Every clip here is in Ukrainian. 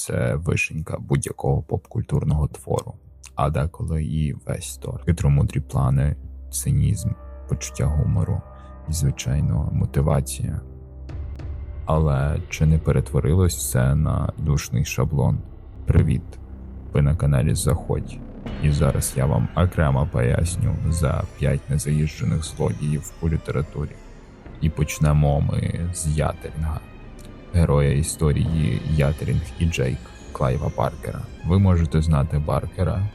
Це вишенька будь-якого попкультурного твору, а деколи і весь тор. Хитромудрі плани, цинізм, почуття гумору і, звичайно, мотивація. Але чи не перетворилось це на душний шаблон? Привіт! Ви на каналі Заходь. І зараз я вам окремо поясню за 5 незаїжджених злодіїв у літературі. І почнемо ми з Ятерінга, героя історії Ятерінг і Джейк Клайва Баркера. Ви можете знати Баркера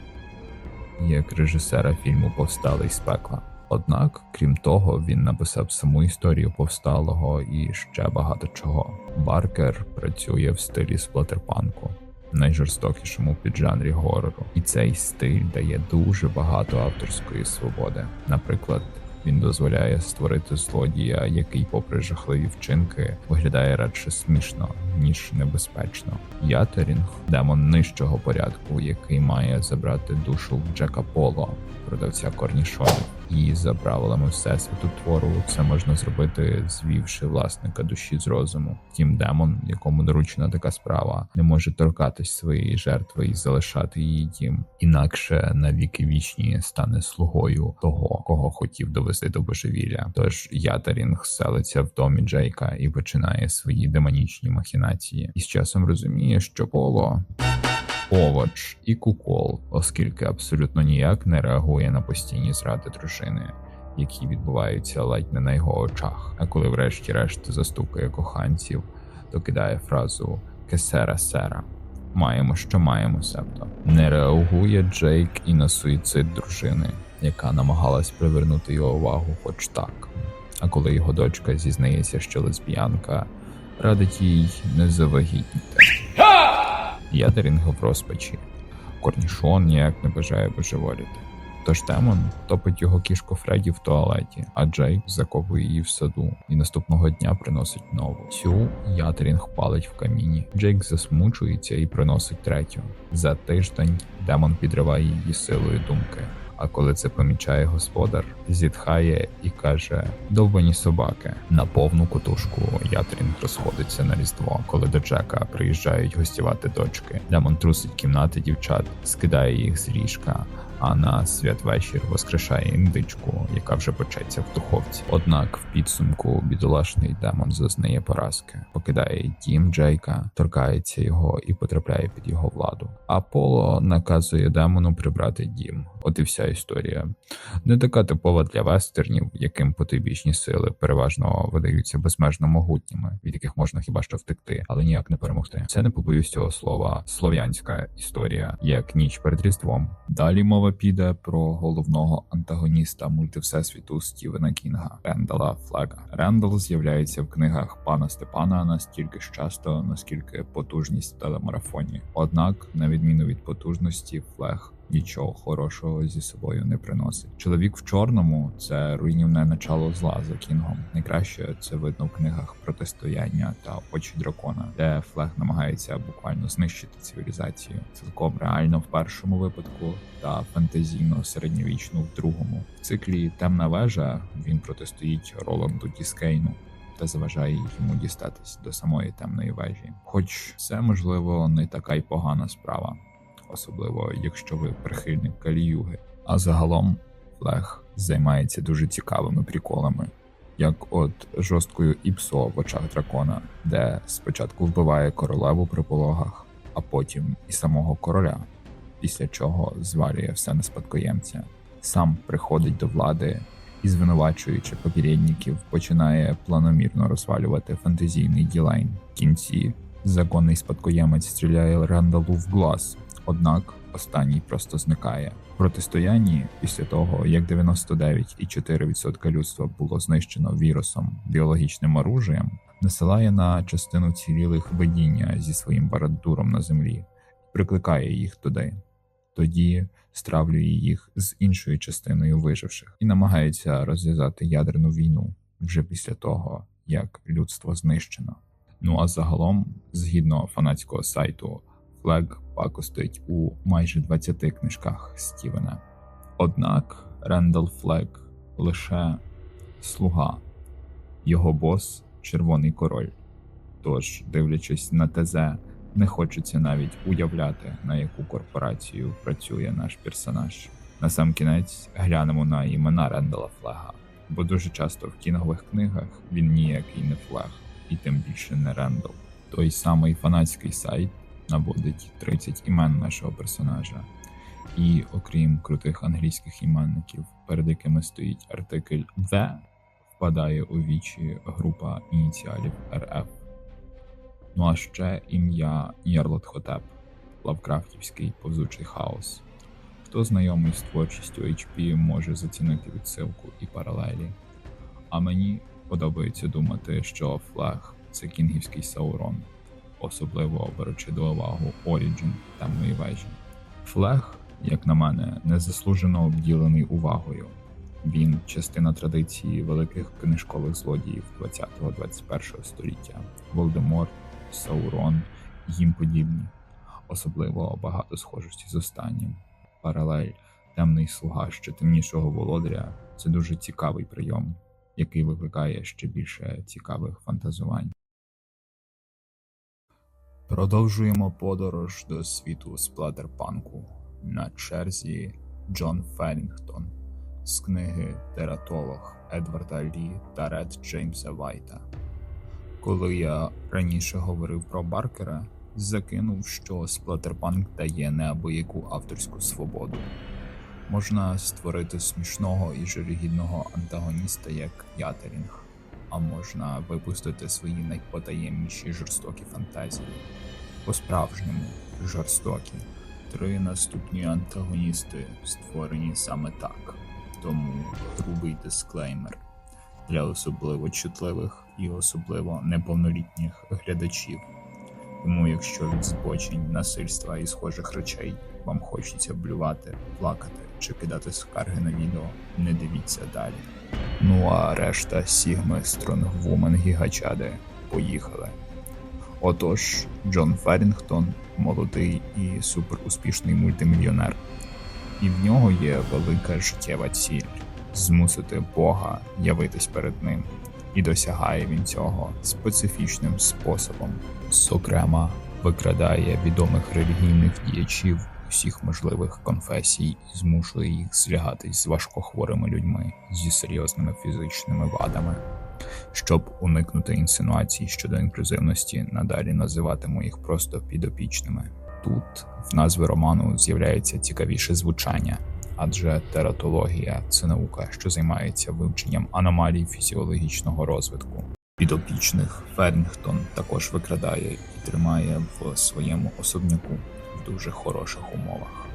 як режисера фільму Повсталий з пекла. Однак, крім того, він написав саму історію повсталого і ще багато чого. Баркер працює в стилі сплатерпанку, найжорстокішому піджанрі горору, і цей стиль дає дуже багато авторської свободи. Наприклад, він дозволяє створити злодія, який, попри жахливі вчинки, виглядає радше смішно ніж небезпечно. Ятерінг демон нижчого порядку, який має забрати душу Джека Поло, продавця корнішонів. І за правилами всесвіту твору це можна зробити, звівши власника душі з розуму. Втім, демон, якому доручена така справа, не може торкатись своєї жертви і залишати її дім. Інакше на віки вічні стане слугою того, кого хотів довести до божевілля. Тож Ятерінг селиться в домі Джейка і починає свої демонічні махінації. І з часом розуміє, що поло овоч і кукол, оскільки абсолютно ніяк не реагує на постійні зради дружини, які відбуваються ледь не на його очах. А коли, врешті-решт, застукає коханців, то кидає фразу кесера сера. Маємо, що маємо, себто не реагує Джейк і на суїцид дружини, яка намагалась привернути його увагу, хоч так. А коли його дочка зізнається, що лесбіянка, радить їй не завагітніти. Ятерінг в розпачі. Корнішон ніяк не бажає божеволіти. Тож демон топить його кішку Фредді в туалеті, а Джейк закопує її в саду і наступного дня приносить нову. Цю Ятерінг палить в каміні. Джейк засмучується і приносить третю. За тиждень демон підриває її силою думки. А коли це помічає господар, зітхає і каже: довбані собаки на повну котушку. Ятрінг розходиться на різдво. Коли до Джека приїжджають гостювати дочки. Демон трусить кімнати дівчат, скидає їх з ліжка. А на святвечір воскрешає індичку, яка вже печеться в духовці. Однак в підсумку бідолашний демон зазнає поразки, покидає дім Джейка, торкається його і потрапляє під його владу. Аполло наказує демону прибрати дім. От і вся історія. Не така типова для вестернів, яким потойбічні сили переважно видаються безмежно могутніми, від яких можна хіба що втекти, але ніяк не перемогти. Це не побоюсь цього слова. Слов'янська історія, як ніч перед різдвом. Далі мова піде про головного антагоніста мультивсесвіту Стівена Кінга Рендала Флега. Рендал з'являється в книгах пана Степана настільки ж часто, наскільки потужність в телемарафоні. Однак, на відміну від потужності, Флег нічого хорошого зі собою не приносить. Чоловік в чорному це руйнівне начало зла за кінгом. Найкраще це видно в книгах протистояння та очі дракона, де Флег намагається буквально знищити цивілізацію. Цілком реально в першому випадку та фантазійно середньовічно в другому. В циклі Темна вежа він протистоїть Роланду Діскейну. Та заважає йому дістатись до самої темної вежі, хоч це можливо не така й погана справа особливо якщо ви прихильник каліюги. А загалом Флег займається дуже цікавими приколами, як от жорсткою іпсо в очах дракона, де спочатку вбиває королеву при пологах, а потім і самого короля, після чого звалює все на спадкоємця, сам приходить до влади і, звинувачуючи попередників, починає планомірно розвалювати фантазійний ділайн. В кінці законний спадкоємець стріляє Рандалу в глаз. Однак останній просто зникає. В протистоянні після того, як 99,4% людства було знищено вірусом біологічним оружієм, насилає на частину цілілих видіння зі своїм барадуром на землі, прикликає їх туди. Тоді стравлює їх з іншою частиною виживших і намагається розв'язати ядерну війну вже після того, як людство знищено. Ну а загалом, згідно фанатського сайту, Флег пакостить у майже 20 книжках Стівена. Однак Рендал Флег лише слуга, його бос червоний король. Тож, дивлячись на ТЗ Не хочеться навіть уявляти, на яку корпорацію працює наш персонаж. На сам кінець глянемо на імена Рендала Флега, бо дуже часто в кінгових книгах він ніякий не Флег, і тим більше не Рендал. Той самий фанатський сайт наводить 30 імен нашого персонажа. І окрім крутих англійських іменників, перед якими стоїть артикль The, впадає у вічі група ініціалів РФ. Ну а ще ім'я Ярлот Хотеп, Лавкрафтівський повзучий хаос. Хто знайомий з творчістю HP, може зацінити відсилку і паралелі. А мені подобається думати, що флаг це кінгівський Саурон, особливо беручи до уваги Origin темної вежі. Флег, як на мене, незаслужено обділений увагою. Він частина традиції великих книжкових злодіїв 20-21 століття: Волдеморт, Саурон і їм подібні. Особливо багато схожості з останнім. Паралель темний слуга ще темнішого володаря це дуже цікавий прийом, який викликає ще більше цікавих фантазувань. Продовжуємо подорож до світу сплатерпанку. На черзі Джон Фелінгтон з книги Тератолог Едварда Лі та Ред Джеймса Вайта. Коли я раніше говорив про Баркера, закинув, що сплатерпанк дає неабияку авторську свободу. Можна створити смішного і жалюгідного антагоніста як Ятерінг, а можна випустити свої найпотаємніші жорстокі фантазії. По-справжньому жорстокі. Три наступні антагоністи створені саме так. Тому грубий дисклеймер для особливо чутливих і особливо неповнолітніх глядачів. Тому, якщо від збочень, насильства і схожих речей вам хочеться блювати, плакати чи кидати скарги на відео, не дивіться далі. Ну а решта Сігми Стронгвумен Гігачади поїхали. Отож, Джон Феррінгтон молодий і суперуспішний мультимільйонер, і в нього є велика життєва ціль змусити Бога явитись перед ним, і досягає він цього специфічним способом. Зокрема, викрадає відомих релігійних діячів усіх можливих конфесій і змушує їх злягатись з важкохворими людьми зі серйозними фізичними вадами. Щоб уникнути інсинуацій щодо інклюзивності, надалі називатиму їх просто підопічними. Тут в назві роману з'являється цікавіше звучання, адже тератологія це наука, що займається вивченням аномалій фізіологічного розвитку. Підопічних Фернінгтон також викрадає і тримає в своєму особняку дуже хороших умовах.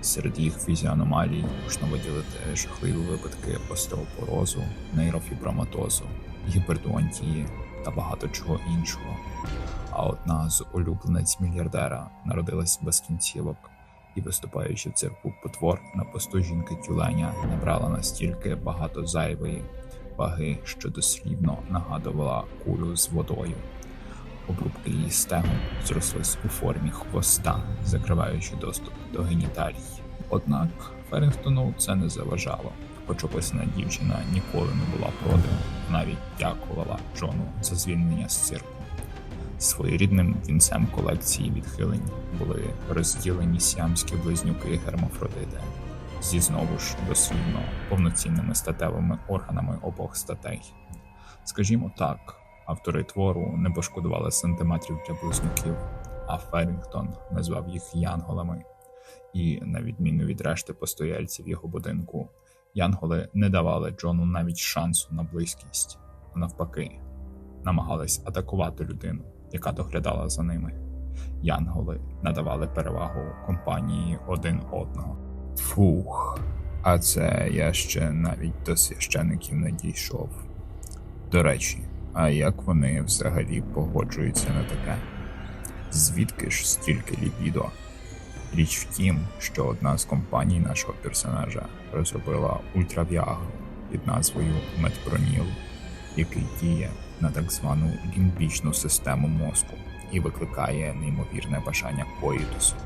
Серед їх фізіаномалій можна виділити жахливі випадки остеопорозу, нейрофіброматозу, гіпердуантії та багато чого іншого. А одна з улюбленець мільярдера народилась без кінцівок і, виступаючи в цирку потвор на посту жінки тюленя, набрала настільки багато зайвої ваги, що дослівно нагадувала кулю з водою. Обрубки її стегон зрослись у формі хвоста, закриваючи доступ до геніталій. Однак Ферінгтону це не заважало, хоч описана дівчина ніколи не була проти, навіть дякувала Джону за звільнення з цирку. Своєрідним вінцем колекції відхилень були розділені сіамські близнюки гермафродити зі знову ж дослівно повноцінними статевими органами обох статей. Скажімо так, автори твору не пошкодували сантиметрів для близнюків, а Ферінгтон назвав їх янголами. І, на відміну від решти постояльців його будинку, янголи не давали Джону навіть шансу на близькість, а навпаки, намагались атакувати людину, яка доглядала за ними. Янголи надавали перевагу компанії один одного. Фух, а це я ще навіть до священиків не дійшов. До речі, а як вони взагалі погоджуються на таке? Звідки ж стільки лібідо? Річ в тім, що одна з компаній нашого персонажа розробила ультравіагру під назвою Медпроніл, який діє на так звану лімбічну систему мозку і викликає неймовірне бажання коїтусу.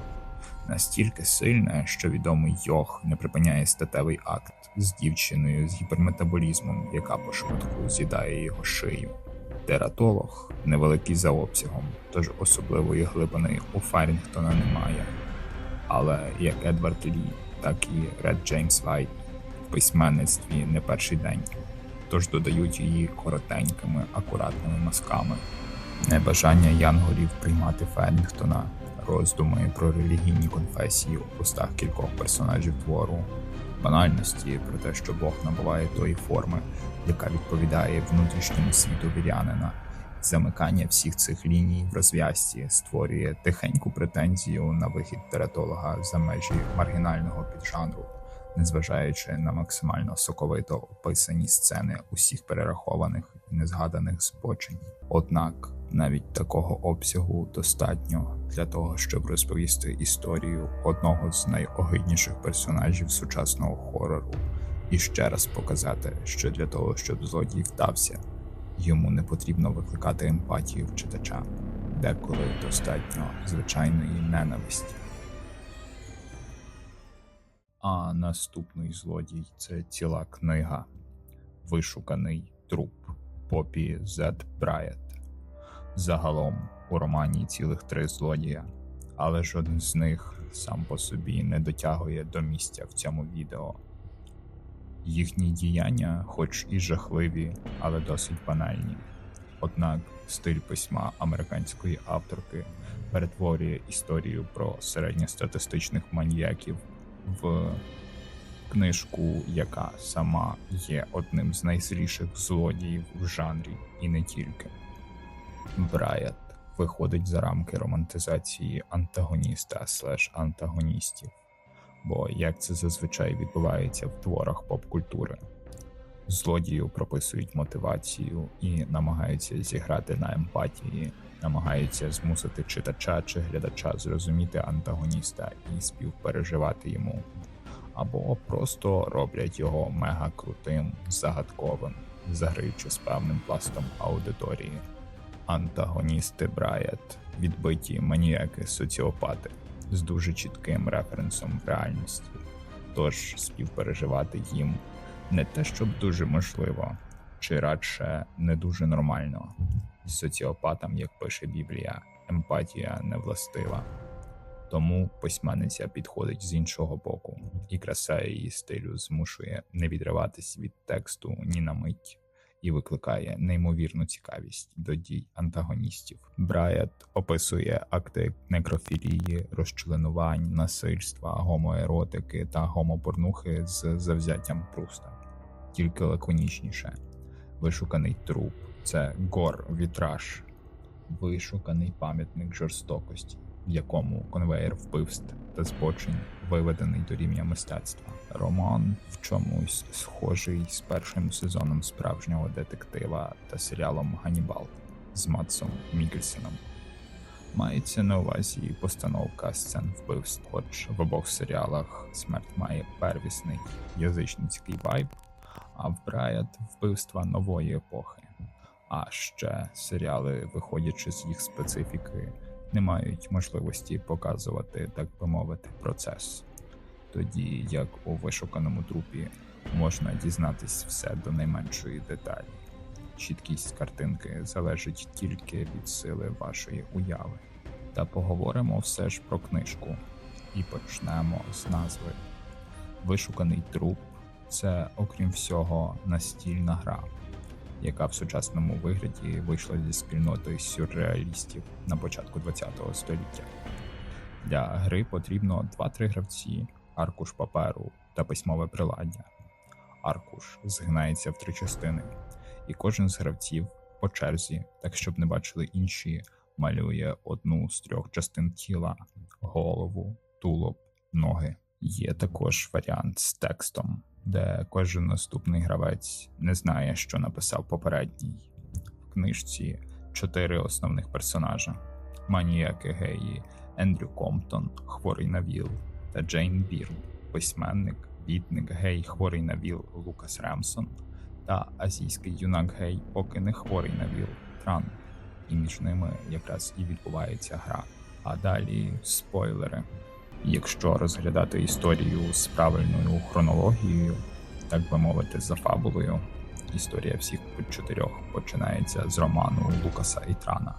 Настільки сильне, що відомий Йох не припиняє статевий акт з дівчиною з гіперметаболізмом, яка по швидку з'їдає його шию. Тератолог невеликий за обсягом, тож особливої глибини у Фарінгтона немає. Але як Едвард Лі, так і Ред Джеймс Вайт в письменництві не перший день, тож додають її коротенькими, акуратними мазками. Небажання янголів приймати Ферінгтона, роздуми про релігійні конфесії у устах кількох персонажів твору, банальності про те, що Бог набуває тої форми, яка відповідає внутрішньому світу вірянина. Замикання всіх цих ліній в розв'язці створює тихеньку претензію на вихід тератолога за межі маргінального піджанру, незважаючи на максимально соковито описані сцени усіх перерахованих і незгаданих збочень. Однак навіть такого обсягу достатньо для того, щоб розповісти історію одного з найогидніших персонажів сучасного хорору, і ще раз показати, що для того, щоб злодій вдався, йому не потрібно викликати емпатію в читача, деколи достатньо звичайної ненависті. А наступний злодій це ціла книга, вишуканий труп Попі Зет Брайет. Загалом у романі цілих три злодія, але жоден з них сам по собі не дотягує до місця в цьому відео. Їхні діяння, хоч і жахливі, але досить банальні. Однак стиль письма американської авторки перетворює історію про середньостатистичних маніяків в книжку, яка сама є одним з найзліших злодіїв в жанрі, і не тільки. Брайат виходить за рамки романтизації антагоніста слеш антагоністів, бо як це зазвичай відбувається в творах поп-культури. Злодію прописують мотивацію і намагаються зіграти на емпатії, намагаються змусити читача чи глядача зрозуміти антагоніста і співпереживати йому, або просто роблять його мега крутим, загадковим, заграючи з певним пластом аудиторії. Антагоністи Брайат, відбиті маніяки соціопати з дуже чітким референсом в реальності, тож співпереживати їм не те, щоб дуже можливо, чи радше не дуже нормально. Соціопатам, як пише Біблія, емпатія не властива. Тому письменниця підходить з іншого боку, і краса її стилю змушує не відриватись від тексту ні на мить і викликає неймовірну цікавість до дій антагоністів. Брайат описує акти некрофілії, розчленувань, насильства, гомоеротики та гомопорнухи з завзяттям пруста, тільки лаконічніше. Вишуканий труп це гор вітраж, вишуканий пам'ятник жорстокості, в якому конвеєр вбивств та збочень виведений до рівня мистецтва. Роман в чомусь схожий з першим сезоном справжнього детектива та серіалом Ганібал з Матсом Мікельсеном. Мається на увазі постановка сцен вбивств, хоч в обох серіалах смерть має первісний язичницький вайб, а в Брайат вбивства нової епохи. А ще серіали, виходячи з їх специфіки, не мають можливості показувати, так би мовити, процес. Тоді як у вишуканому трупі можна дізнатись все до найменшої деталі. Чіткість картинки залежить тільки від сили вашої уяви. Та поговоримо все ж про книжку і почнемо з назви. Вишуканий труп це, окрім всього, настільна гра, яка в сучасному вигляді вийшла зі спільноти сюрреалістів на початку ХХ століття. Для гри потрібно 2-3 гравці, аркуш паперу та письмове приладдя. Аркуш згинається в три частини, і кожен з гравців по черзі, так щоб не бачили інші, малює одну з трьох частин тіла: голову, тулуб, ноги. Є також варіант з текстом, де кожен наступний гравець не знає, що написав попередній. В книжці чотири основних персонажа: маніяки геї, Ендрю Комптон, хворий на ВІЛ, та Джейн Бірл, письменник, бітник гей, хворий на ВІЛ Лукас Ремсон та азійський юнак гей, поки не хворий на ВІЛ Тран. І між ними якраз і відбувається гра. А далі спойлери. Якщо розглядати історію з правильною хронологією, так би мовити, за фабулою, історія всіх чотирьох починається з роману Лукаса і Трана,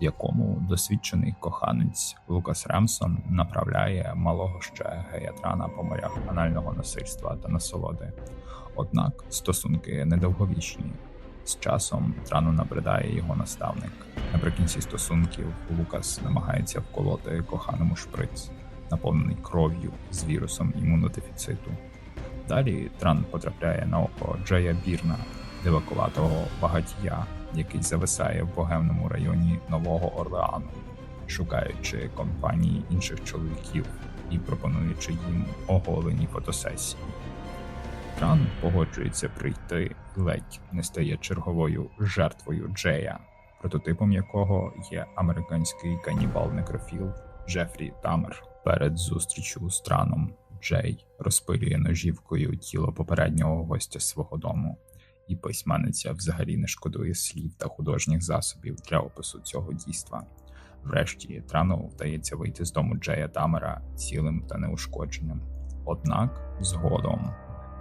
в якому досвідчений коханець Лукас Ремсон направляє малого ще гея Трана по морях анального насильства та насолоди. Однак стосунки недовговічні. З часом Трану набридає його наставник. Наприкінці стосунків Лукас намагається вколоти коханому шприц, наповнений кров'ю з вірусом імунодефіциту. Далі Тран потрапляє на око Джея Бірна, дивакуватого багатія, який зависає в богемному районі Нового Орлеану, шукаючи компанії інших чоловіків і пропонуючи їм оголені фотосесії. Тран погоджується прийти ледь не стає черговою жертвою Джея, прототипом якого є американський канібал-некрофіл Джефрі Тамер. Перед зустрічю з Траном Джей розпилює ножівкою тіло попереднього гостя свого дому, і письменниця взагалі не шкодує слів та художніх засобів для опису цього дійства. Врешті Трану вдається вийти з дому Джея Тамера цілим та неушкодженим. Однак згодом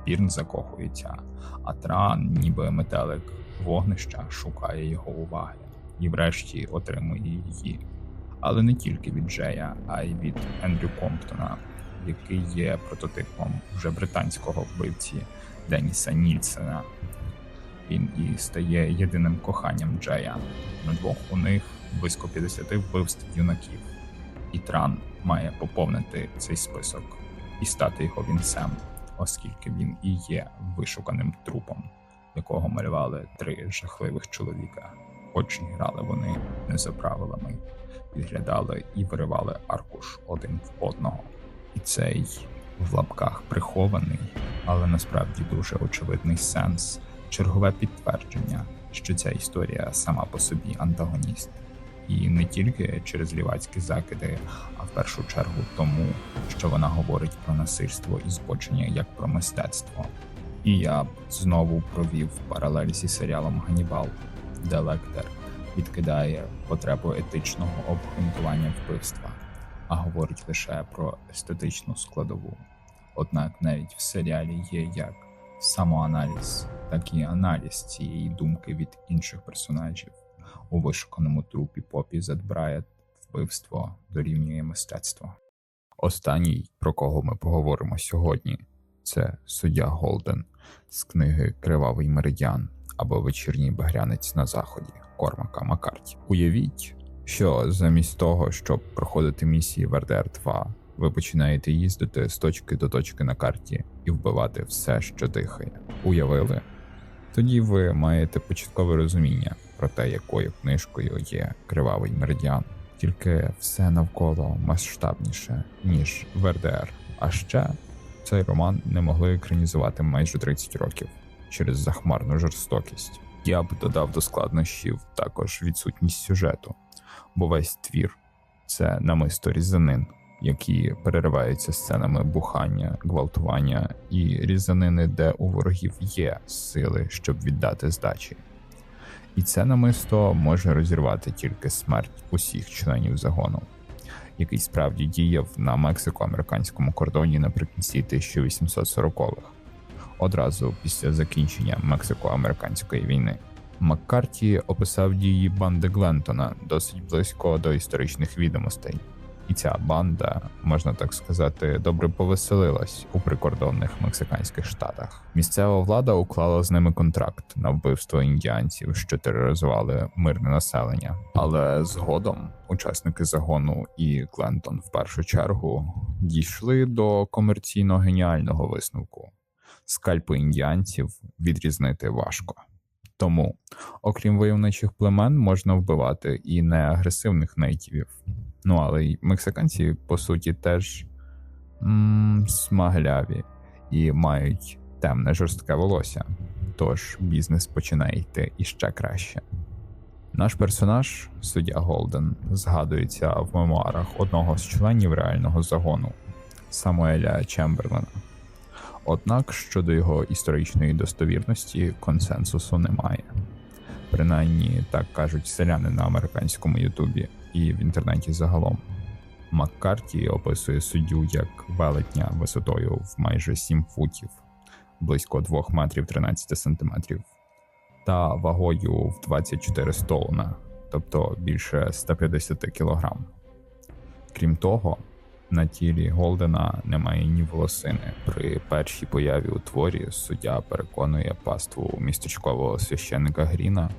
Бірн закохується, а Тран, ніби метелик вогнища, шукає його уваги і, врешті, отримує її. Але не тільки від Джея, а й від Ендрю Комптона, який є прототипом вже британського вбивці Деніса Нільсена. Він і стає єдиним коханням Джея. На двох у них близько 50 вбивств юнаків, і Тран має поповнити цей список і стати його вінцем, оскільки він і є вишуканим трупом, якого малювали три жахливих чоловіка. Хоч грали вони не за правилами, підглядали і виривали аркуш один в одного. І цей в лапках прихований, але насправді дуже очевидний сенс, чергове підтвердження, що ця історія сама по собі антагоніст, і не тільки через лівацькі закиди, а в першу чергу тому, що вона говорить про насильство і збочення як про мистецтво. І я знову провів паралель зі серіалом Ганібал, де Лектор відкидає потребу етичного обґрунтування вбивства а говорить лише про естетичну складову. Однак навіть в серіалі є як самоаналіз, так і аналіз цієї думки від інших персонажів. У вишуканому трупі Попі Зетбрайет вбивство дорівнює мистецтво. Останній, про кого ми поговоримо сьогодні, це суддя Голден з книги Кривавий меридіан або Вечірній багрянець на заході Кормака Маккарті. Уявіть, що замість того, щоб проходити місії в РДР 2, ви починаєте їздити з точки до точки на карті і вбивати все, що дихає. Уявили? Тоді ви маєте початкове розуміння про те, якою книжкою є кривавий меридіан, тільки все навколо масштабніше ніж в РДР. А ще цей роман не могли екранізувати майже 30 років через захмарну жорстокість. Я б додав до складнощів також відсутність сюжету бо весь твір це намисто різанин, які перериваються сценами бухання, гвалтування і різанини, де у ворогів є сили, щоб віддати здачі. І це намисто може розірвати тільки смерть усіх членів загону, який справді діяв на мексико-американському кордоні наприкінці 1840-х, одразу після закінчення мексико-американської війни. Маккарті описав дії банди Глентона досить близько до історичних відомостей, і ця банда, можна так сказати, добре повеселилась у прикордонних мексиканських штатах. Місцева влада уклала з ними контракт на вбивство індіанців, що тероризували мирне населення. Але згодом учасники загону і Глентон в першу чергу дійшли до комерційно геніального висновку: скальпи індіанців відрізнити важко. Тому, окрім войовничих племен, можна вбивати і неагресивних нейтівів. Ну але й мексиканці, по суті, теж м смагляві і мають темне жорстке волосся. Тож бізнес починає йти іще краще. Наш персонаж, суддя Голден, згадується в мемуарах одного з членів реального загону Самуеля Чемберлена. Однак щодо його історичної достовірності консенсусу немає. Принаймні так кажуть селяни на американському Ютубі і в інтернеті загалом. Маккарті описує суддю як велетня висотою в майже 7 футів, близько 2 метрів 13 сантиметрів, та вагою в 24 стоуна, тобто більше 150 кілограм. Крім того, на тілі Голдена немає ні волосини. При першій появі у творі суддя переконує паству містечкового священника Гріна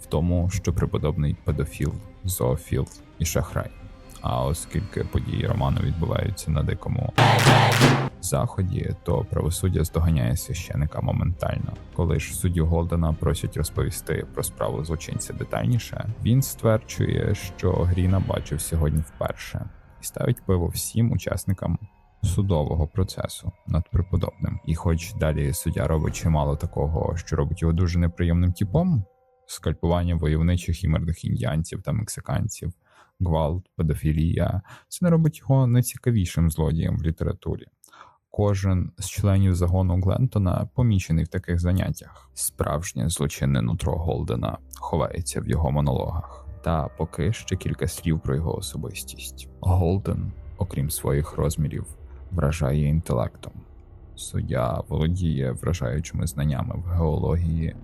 в тому, що преподобний педофіл, зоофіл і шахрай. А оскільки події роману відбуваються на дикому заході, то правосуддя здоганяє священика моментально. Коли ж суддю Голдена просять розповісти про справу злочинця детальніше, він стверджує, що Гріна бачив сьогодні вперше ставить пиво всім учасникам судового процесу над преподобним. І, хоч далі суддя робить чимало такого, що робить його дуже неприємним типом, скальпування войовничих і мирних індіанців та мексиканців, гвалт, педофілія, це не робить його найцікавішим злодієм в літературі. Кожен з членів загону Глентона помічений в таких заняттях. Справжнє злочинне нутро Голдена ховається в його монологах. Та поки ще кілька слів про його особистість. Голден, окрім своїх розмірів, вражає інтелектом. Суддя володіє вражаючими знаннями в геології,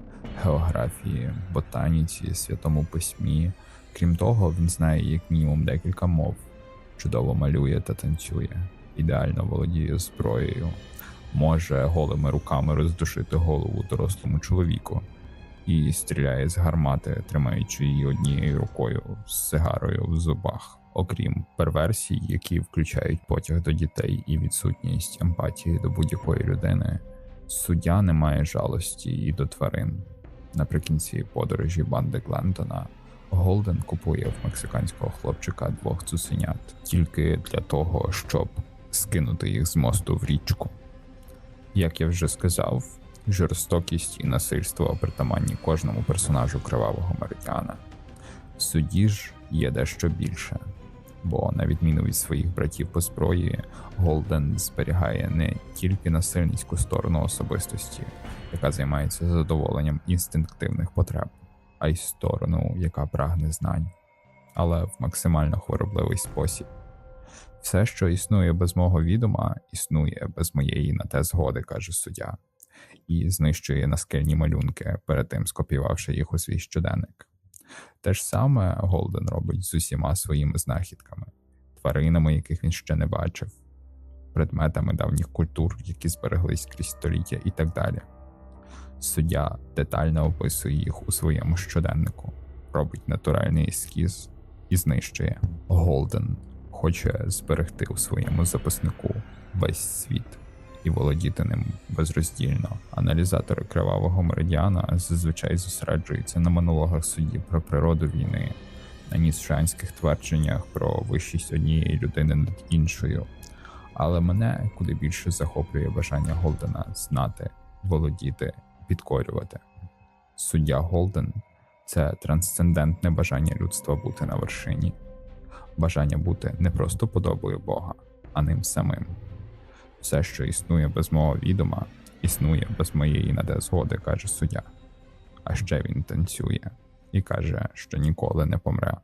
географії, ботаніці, святому письмі. Крім того, він знає як мінімум декілька мов, чудово малює та танцює, ідеально володіє зброєю, може голими руками роздушити голову дорослому чоловіку і стріляє з гармати, тримаючи її однією рукою з сигарою в зубах. Окрім перверсій, які включають потяг до дітей і відсутність емпатії до будь-якої людини, суддя не має жалості і до тварин. Наприкінці подорожі банди Глентона Голден купує в мексиканського хлопчика двох цуценят тільки для того, щоб скинути їх з мосту в річку. Як я вже сказав, жорстокість і насильство притаманні кожному персонажу кривавого меридіана. В суді ж є дещо більше, бо, на відміну від своїх братів по зброї, Голден зберігає не тільки насильницьку сторону особистості, яка займається задоволенням інстинктивних потреб, а й сторону, яка прагне знань, але в максимально хворобливий спосіб. Все, що існує без мого відома, існує без моєї на те згоди, каже суддя, і знищує наскельні малюнки, перед тим скопіювавши їх у свій щоденник. Те ж саме Голден робить з усіма своїми знахідками, тваринами, яких він ще не бачив, предметами давніх культур, які збереглись крізь століття, і так далі. Суддя детально описує їх у своєму щоденнику, робить натуральний ескіз і знищує. Голден хоче зберегти у своєму записнику весь світ і володіти ним безроздільно. Аналізатори кривавого меридіана зазвичай зосереджуються на монологах судді про природу війни, на ніцшанських твердженнях про вищість однієї людини над іншою. Але мене куди більше захоплює бажання Голдена знати, володіти, підкорювати. Суддя Голден це трансцендентне бажання людства бути на вершині, бажання бути не просто подобою Бога, а ним самим. Все, що існує без мого відома, існує без моєї наде згоди, каже суддя. А ще він танцює і каже, що ніколи не помре.